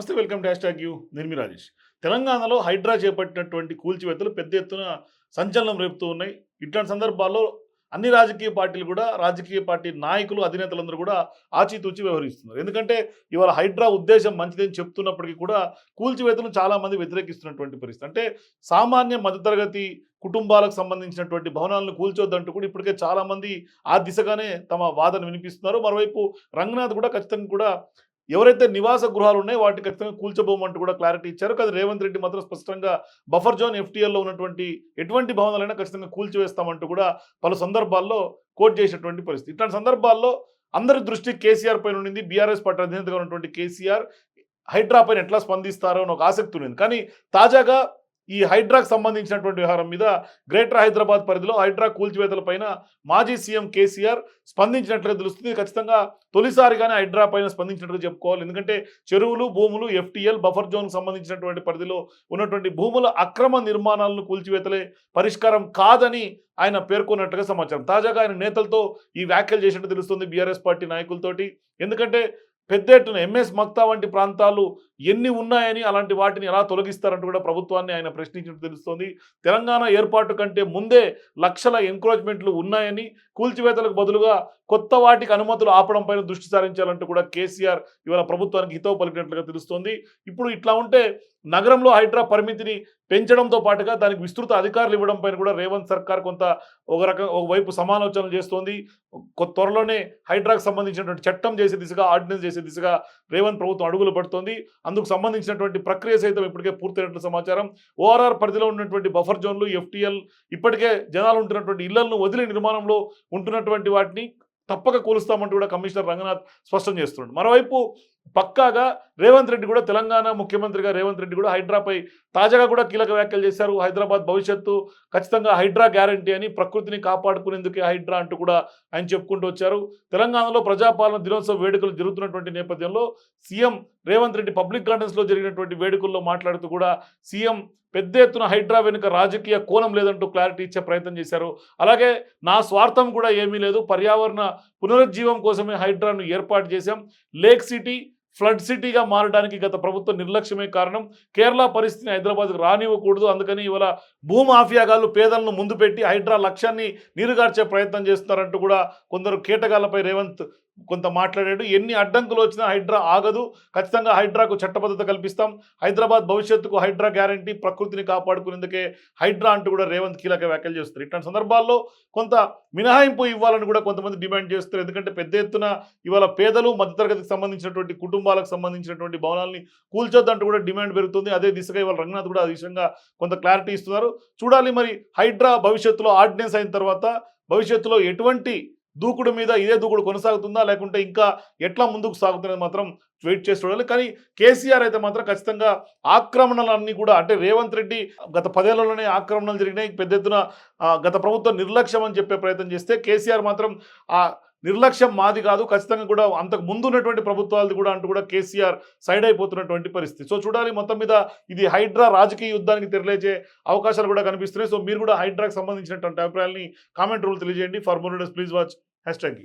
నమస్తే welcome dash tag you. నిర్మి రాజేష్. తెలంగాణలో హైడ్రా చేపట్టినటువంటి కూల్చివేతలు పెద్ద ఎత్తున సంచలనం రేపుతూ ఉన్నాయి. ఇట్లాంటి సందర్భాల్లో అన్ని రాజకీయ పార్టీలు కూడా రాజకీయ పార్టీ నాయకులు అధినేతలందరూ కూడా ఆచితూచి వ్యవహరిస్తున్నారు. ఎందుకంటే ఇవాళ హైడ్రా ఉద్దేశం మంచిదని చెప్తున్నప్పటికీ కూడా కూల్చివేతలు చాలామంది వ్యతిరేకిస్తున్నటువంటి పరిస్థితి. అంటే సామాన్య మధ్యతరగతి కుటుంబాలకు సంబంధించినటువంటి భవనాలను కూల్చొద్దంటూ కూడా ఇప్పటికే చాలామంది ఆ దిశగానే తమ వాదన వినిపిస్తున్నారు. మరోవైపు రంగనాథ్ కూడా ఖచ్చితంగా కూడా ఎవరైతే నివాస గృహాలు ఉన్నాయో వాటిని ఖచ్చితంగా కూల్చబోమంటూ కూడా క్లారిటీ ఇచ్చారు. కానీ రేవంత్ రెడ్డి మాత్రం స్పష్టంగా బఫర్ జోన్ ఎఫ్టీఎల్లో ఉన్నటువంటి ఎటువంటి భవనాలైనా ఖచ్చితంగా కూల్చివేస్తామంటూ కూడా పలు సందర్భాల్లో కోట్ చేసినటువంటి పరిస్థితి. ఇట్లాంటి సందర్భాల్లో అందరి దృష్టి కేసీఆర్ పైన ఉండింది. బీఆర్ఎస్ పార్టీ అధినేతగా ఉన్నటువంటి కేసీఆర్ హైడ్రా పైన ఎట్లా స్పందిస్తారో అని ఒక ఆసక్తి ఉంది కానీ తాజాగా ఈ హైడ్రాకు సంబంధించినటువంటి వ్యవహారం మీద గ్రేటర్ హైదరాబాద్ పరిధిలో హైడ్రా కూల్చివేతల పైన మాజీ సీఎం కేసీఆర్ స్పందించినట్లుగా తెలుస్తుంది. ఖచ్చితంగా తొలిసారిగానే హైడ్రా పైన స్పందించినట్లుగా చెప్పుకోవాలి. ఎందుకంటే చెరువులు భూములు ఎఫ్టీఎల్ బఫర్ జోన్కు సంబంధించినటువంటి పరిధిలో ఉన్నటువంటి భూముల అక్రమ నిర్మాణాలను కూల్చివేతలే పరిష్కారం కాదని ఆయన పేర్కొన్నట్టుగా సమాచారం. తాజాగా ఆయన నేతలతో ఈ వ్యాఖ్యలు చేసినట్టు తెలుస్తుంది బీఆర్ఎస్ పార్టీ నాయకులతోటి. ఎందుకంటే పెద్ద ఎత్తున ఎంఎస్ మక్తా వంటి ప్రాంతాలు ఎన్ని ఉన్నాయని అలాంటి వాటిని ఎలా తొలగిస్తారంటూ కూడా ప్రభుత్వాన్ని ఆయన ప్రశ్నించినట్టు తెలుస్తోంది. తెలంగాణ ఏర్పాటు కంటే ముందే లక్షల ఎంక్రోచ్మెంట్లు ఉన్నాయని కూల్చివేతలకు బదులుగా కొత్త వాటికి అనుమతులు ఆపడం పైన దృష్టి సారించాలంటూ కూడా కేసీఆర్ ఇవాళ ప్రభుత్వానికి హితవు పలికినట్లుగా తెలుస్తోంది. ఇప్పుడు ఇట్లా ఉంటే నగరంలో హైడ్రా పరిమితిని పెంచడంతో పాటుగా దానికి విస్తృత అధికారులు ఇవ్వడం పైన కూడా రేవంత్ సర్కార్ కొంత ఒక రకం ఒకవైపు సమాలోచనలు చేస్తోంది. త్వరలోనే హైడ్రాకు సంబంధించినటువంటి చట్టం చేసే దిశగా ఆర్డినెన్స్ చేసే దిశగా రేవంత్ ప్రభుత్వం అడుగులు పడుతోంది. అందుకు సంబంధించినటువంటి ప్రక్రియ సైతం ఇప్పటికే పూర్తయినట్లు సమాచారం. ఓఆర్ఆర్ పరిధిలో ఉన్నటువంటి బఫర్ జోన్లు ఎఫ్టీఎల్ ఇప్పటికే జనాలు ఉంటున్నటువంటి ఇళ్ళను వదిలి నిర్మాణంలో ఉంటున్నటువంటి వాటిని తప్పక కూలుస్తామంటూ కూడా కమిషనర్ రంగనాథ్ స్పష్టం చేస్తున్నాడు. మరోవైపు పక్కాగా రేవంత్ రెడ్డి కూడా తెలంగాణ ముఖ్యమంత్రిగా రేవంత్ రెడ్డి కూడా హైడ్రాపై తాజాగా కూడా కీలక వ్యాఖ్యలు చేశారు. హైదరాబాద్ భవిష్యత్తు ఖచ్చితంగా హైడ్రా గ్యారంటీ అని ప్రకృతిని కాపాడుకునేందుకే హైడ్రా అంటూ కూడా ఆయన చెప్పుకుంటూ వచ్చారు. తెలంగాణలో ప్రజాపాలన దినోత్సవ వేడుకలు జరుగుతున్నటువంటి నేపథ్యంలో సీఎం రేవంత్ రెడ్డి పబ్లిక్ గార్డెన్స్లో జరిగినటువంటి వేడుకల్లో మాట్లాడుతూ కూడా సీఎం పెద్ద ఎత్తున హైడ్రా వెనుక రాజకీయ కోణం లేదంటూ క్లారిటీ ఇచ్చే ప్రయత్నం చేశారు. అలాగే నా స్వార్థం కూడా ఏమీ లేదు. పర్యావరణ పునరుజ్జీవం కోసమే హైడ్రాను ఏర్పాటు చేశాం. లేక్ సిటీ ఫ్లడ్ సిటీగా మారడానికి గత ప్రభుత్వ నిర్లక్ష్యమే కారణం. కేరళ పరిస్థితిని హైదరాబాద్కు రానివ్వకూడదు. అందుకని ఇవాళ భూమాఫియాగాళ్ళు పేదలను ముందు పెట్టి హైడ్రా లక్ష్యాన్ని నీరుగార్చే ప్రయత్నం చేస్తున్నారంటూ కూడా కొందరు కీటకాలపై రేవంత్ కొంత మాట్లాడాడు. ఎన్ని అడ్డంకులు వచ్చినా హైడ్రా ఆగదు. ఖచ్చితంగా హైడ్రాకు చట్టబద్ధత కల్పిస్తాం. హైదరాబాద్ భవిష్యత్తుకు హైడ్రా గ్యారంటీ ప్రకృతిని కాపాడుకునేందుకే హైడ్రా అంటూ కూడా రేవంత్ కీలక వ్యాఖ్యలు చేస్తారు ఇట్లాంటి సందర్భాల్లో కొంత మినహాయింపు ఇవ్వాలని కూడా కొంతమంది డిమాండ్ చేస్తారు ఎందుకంటే పెద్ద ఎత్తున ఇవాళ పేదలు మధ్యతరగతికి సంబంధించినటువంటి కుటుంబాలకు సంబంధించినటువంటి భవనాల్ని కూల్చొద్దంటూ కూడా డిమాండ్ పెరుగుతుంది. అదే దిశగా ఇవాళ రంగనాథ్ కూడా ఆ విషయంగా కొంత క్లారిటీ ఇస్తున్నారు. చూడాలి మరి హైడ్రా భవిష్యత్తులో ఆర్డినెన్స్ అయిన తర్వాత భవిష్యత్తులో ఎటువంటి దూకుడు మీద ఇదే దూకుడు కొనసాగుతుందా? లేకుంటే ఇంకా ఎట్లా ముందుకు సాగుతున్నది మాత్రం వెయిట్ చేసి చూడాలి. కానీ కేసీఆర్ అయితే మాత్రం ఖచ్చితంగా ఆక్రమణలన్నీ కూడా అంటే రేవంత్ రెడ్డి గత పదేళ్ళలోనే ఆక్రమణలు జరిగినాయి. పెద్ద ఎత్తున గత ప్రభుత్వం నిర్లక్ష్యం అని చెప్పే ప్రయత్నం చేస్తే కేసీఆర్ మాత్రం ఆ నిర్లక్ష్యం మాది కాదు ఖచ్చితంగా కూడా అంతకు ముందు ఉన్నటువంటి ప్రభుత్వాలది కూడా అంటూ కూడా కేసీఆర్ సైడ్ అయిపోతున్నటువంటి పరిస్థితి. సో చూడాలి మొత్తం మీద ఇది హైడ్రా రాజకీయ యుద్ధానికి తెరలేచే అవకాశాలు కూడా కనిపిస్తున్నాయి. సో మీరు కూడా హైడ్రాకి సంబంధించినటువంటి అభిప్రాయాల్ని కామెంట్ రూల్ తెలియజేయండి. For more please watch. Hash tag